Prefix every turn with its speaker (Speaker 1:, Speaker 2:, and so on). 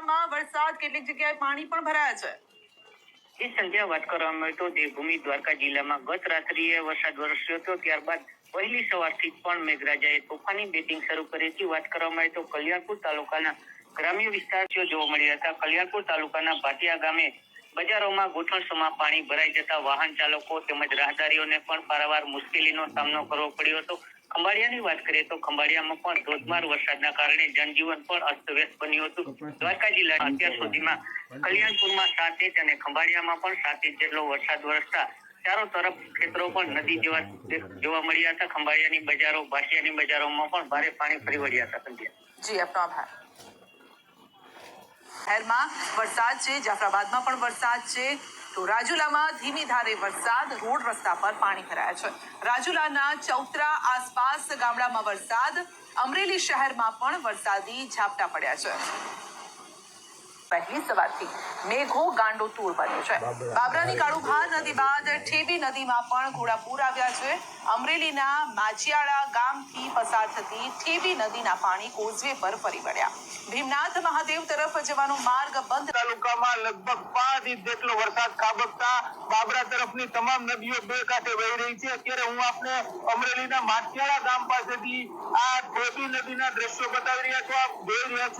Speaker 1: જિલ્લામાં વરસાદ કેટલીક જગ્યાએ પાણી પણ ભરાયા છે.
Speaker 2: એ સંધ્યા વાત કરવામાં આવે તો દેવભૂમિ દ્વારકા જિલ્લામાં ગત રાત્રિએ વરસાદ વરસ્યો હતો, ત્યારબાદ વહેલી સવારથી પણ મેઘરાજાએ તોફાની બેટિંગ શરૂ કરી હતી. વાત કરવામાં આવે તો કલ્યાણપુર તાલુકાના ગ્રામ્ય વિસ્તારો જોવા મળ્યા હતા. કલ્યાણપુર તાલુકાના ભાટિયા ગામે બજારોમાં ગોઠણસમાં પાણી ભરાઈ જતા વાહન ચાલકો તેમજ રાહદારીઓને પણ પારાવાર મુશ્કેલીનો સામનો કરવો પડ્યો હતો. ખંભાળિયાની વાત કરીએ તો ખંભાળિયામાં પણ ધોધમાર વરસાદના કારણે જનજીવન પણ અસ્તવ્યસ્ત બન્યું હતું. દ્વારકા જિલ્લા અત્યાર સુધીમાં કલ્યાણપુરમાં સાત ઇંચ અને ખંભાળિયામાં પણ સાત ઇંચ જેટલો વરસાદ વરસતા ચારો તરફ ખેતરો પણ નદી જેવા જોવા મળ્યા હતા. ખંભાળિયાની બજારો ભાટિયાની બજારોમાં પણ ભારે પાણી ફરી વળ્યા હતા સંધ્યા.
Speaker 1: જી આપનો આભાર. શહેરમાં વરસાદ છે જાફરાબાદમાં પણ વરસાદ છે. તો રાજુલામાં ધીમી ધારે વરસાદ, રોડ રસ્તા પર પાણી ભરાયા છે. રાજુલાના ચૌતરા આસપાસ ગામડામાં વરસાદ, અમરેલી શહેરમાં પણ વરસાદી ઝાપટા પડ્યા છે. પહેલી સવારથી મેઘો ગાંડો તૂર બન્યો છે. બાબરાની કાળુભાર નદી બાદ ઠેબી નદીમાં પણ ઘોડાપૂર આવ્યા છે. અમરેલીના માચિયાળા ગામથી પસાર થતી ઠેબી નદીના પાણી કોઝવે પર ફરી વળ્યા. ભીમનાથ મહાદેવ તરફ જવાનો માર્ગ બંધ
Speaker 3: તાલુકામાં લગભગ પાંચ ઇંચ જેટલો વરસાદ ખાબકતા બાબરા તરફની તમામ નદીઓ બે કાંઠે વહી રહી છે. અત્યારે હું આપને અમરેલીના માટિયાળા ગામ પાસેથી આ ઠેબી નદીના દ્રશ્યો બતાવી રહ્યા છું. આપ જોઈ રહ્યા છો